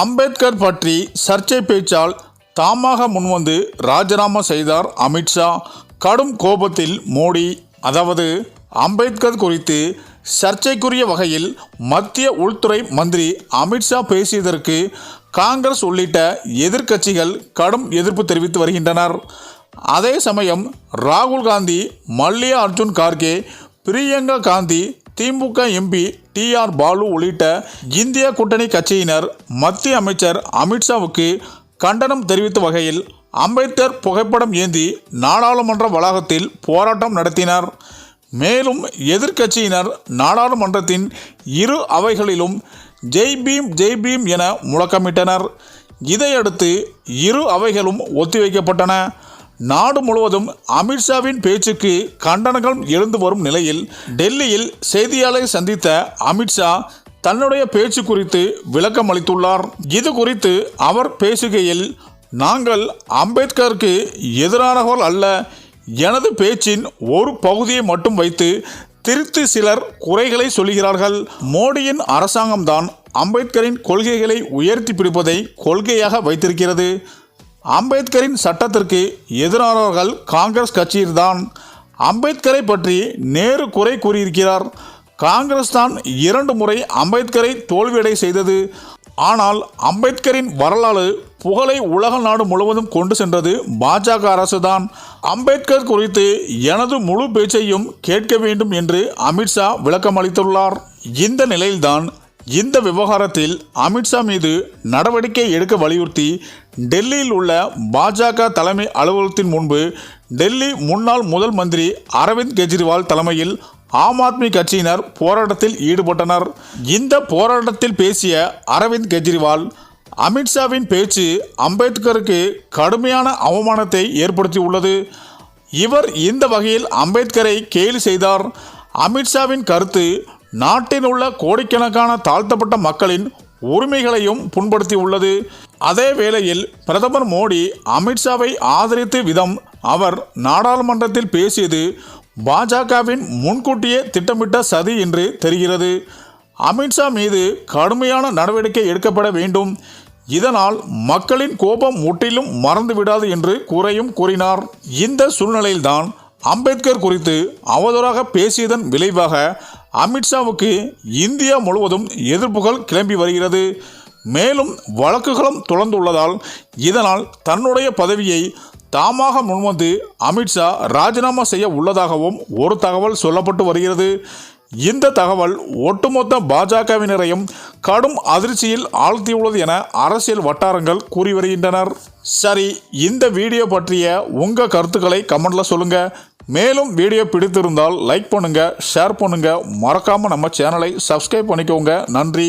அம்பேத்கர் பற்றி சர்ச்சை பேச்சால் தாமாக முன்வந்து ராஜினாமா செய்தார் அமித்ஷா கடும் கோபத்தில் மோடி அதாவது அம்பேத்கர் குறித்து சர்ச்சைக்குரிய வகையில் மத்திய உள்துறை மந்திரி அமித்ஷா பேசியதற்கு காங்கிரஸ் உள்ளிட்ட எதிர்க்கட்சிகள் கடும் எதிர்ப்பு தெரிவித்து வருகின்றனர். அதே சமயம் ராகுல் Gandhi Mallikarjun Kharge Priyanka Gandhi DMK MP T R Baalu உள்ளிட்ட இந்திய கூட்டணி கட்சியினர் மத்திய அமைச்சர் அமித்ஷாவுக்கு கண்டனம் தெரிவித்த வகையில் அம்பேத்கர் புகைப்படம் ஏந்தி நாடாளுமன்ற வளாகத்தில் போராட்டம் நடத்தினர். மேலும் எதிர்க்கட்சியினர் நாடாளுமன்றத்தின் இரு அவைகளிலும் ஜெய் பீம் ஜெய் பீம் என முழக்கமிட்டனர். இதையடுத்து இரு அவைகளும் ஒத்திவைக்கப்பட்டன. நாடு முழுவதும் அமித்ஷாவின் பேச்சுக்கு கண்டனங்கள் எழுந்து வரும் நிலையில் டெல்லியில் செய்தியாளரை சந்தித்த அமித்ஷா தன்னுடைய பேச்சு குறித்து விளக்கம் அளித்துள்ளார். இது குறித்து அவர் பேசுகையில் நாங்கள் அம்பேத்கருக்கு எதிரானவர்கள் அல்ல. எனது பேச்சின் ஒரு பகுதியை மட்டும் வைத்து திருத்தி சிலர் குறைகளை சொல்கிறார்கள் மோடியின் அரசாங்கம்தான் அம்பேத்கரின் கொள்கைகளை உயர்த்தி பிடிப்பதை கொள்கையாக வைத்திருக்கிறது. அம்பேத்கரின் சட்டத்திற்கு எதிரானவர்கள் காங்கிரஸ் கட்சியில்தான். அம்பேத்கரை பற்றி நேரு குறை கூறியிருக்கிறார். காங்கிரஸ் தான் இரண்டு முறை அம்பேத்கரை தோல்வியடை செய்தது. ஆனால் அம்பேத்கரின் வரலாறு புகழை உலக நாடு முழுவதும் கொண்டு சென்றது பாஜக அரசுதான். அம்பேத்கர் குறித்து எனது முழு பேச்சையும் கேட்க வேண்டும் என்று அமித்ஷா விளக்கம் அளித்துள்ளார் இந்த நிலையில்தான் இந்த விவகாரத்தில் அமித்ஷா மீது நடவடிக்கை எடுக்க வலியுறுத்தி டெல்லியில் உள்ள பாஜக தலைமை அலுவலகத்தின் முன்பு டெல்லி முன்னாள் முதல் மந்திரி அரவிந்த் கெஜ்ரிவால் தலைமையில் ஆம் ஆத்மி கட்சியினர் போராட்டத்தில் ஈடுபட்டனர். இந்த போராட்டத்தில் பேசிய அரவிந்த் கெஜ்ரிவால் அமித்ஷாவின் பேச்சு அம்பேத்கருக்கு கடுமையான அவமானத்தை ஏற்படுத்தியுள்ளது. இவர் இந்த வகையில் அம்பேத்கரை கேலி செய்தார். அமித்ஷாவின் கருத்து நாட்டில் உள்ள கோடிக்கணக்கான தாழ்த்தப்பட்ட மக்களின் உரிமைகளையும் புண்படுத்தி உள்ளது. அதே வேளையில் பிரதமர் மோடி அமித்ஷாவை ஆதரித்த விதம் அவர் நாடாளுமன்றத்தில் பேசியது பாஜகவின் முன்கூட்டியே திட்டமிட்ட சதி என்று தெரிகிறது. அமித்ஷா மீது கடுமையான நடவடிக்கை எடுக்கப்பட வேண்டும். இதனால் மக்களின் கோபம் முற்றிலும் மறந்துவிடாது என்று கூறையும் கூறினார். இந்த சூழ்நிலையில்தான் அம்பேத்கர் குறித்து அவதூறாக பேசியதன் விளைவாக அமித்ஷாவுக்கு இந்தியா முழுவதும் எதிர்ப்புகள் கிளம்பி வருகிறது. மேலும் வழக்குகளும் தொடர்ந்துள்ளதால் இதனால் தன்னுடைய பதவியை தாமாக முன்வந்து அமித்ஷா ராஜினாமா செய்ய உள்ளதாகவும் ஒரு தகவல் சொல்லப்பட்டு வருகிறது. இந்த தகவல் ஒட்டுமொத்த பாஜகவினரையும் கடும் அதிர்ச்சியில் ஆழ்த்தியுள்ளது என அரசியல் வட்டாரங்கள் கூறி வருகின்றனர். சரி இந்த வீடியோ பற்றிய உங்கள் கருத்துக்களை கமெண்டில் சொல்லுங்கள் மேலும் வீடியோ பிடித்திருந்தால் லைக் பண்ணுங்கள் ஷேர் பண்ணுங்கள் மறக்காமல் நம்ம சேனலை சப்ஸ்கிரைப் பண்ணிக்கோங்க. நன்றி.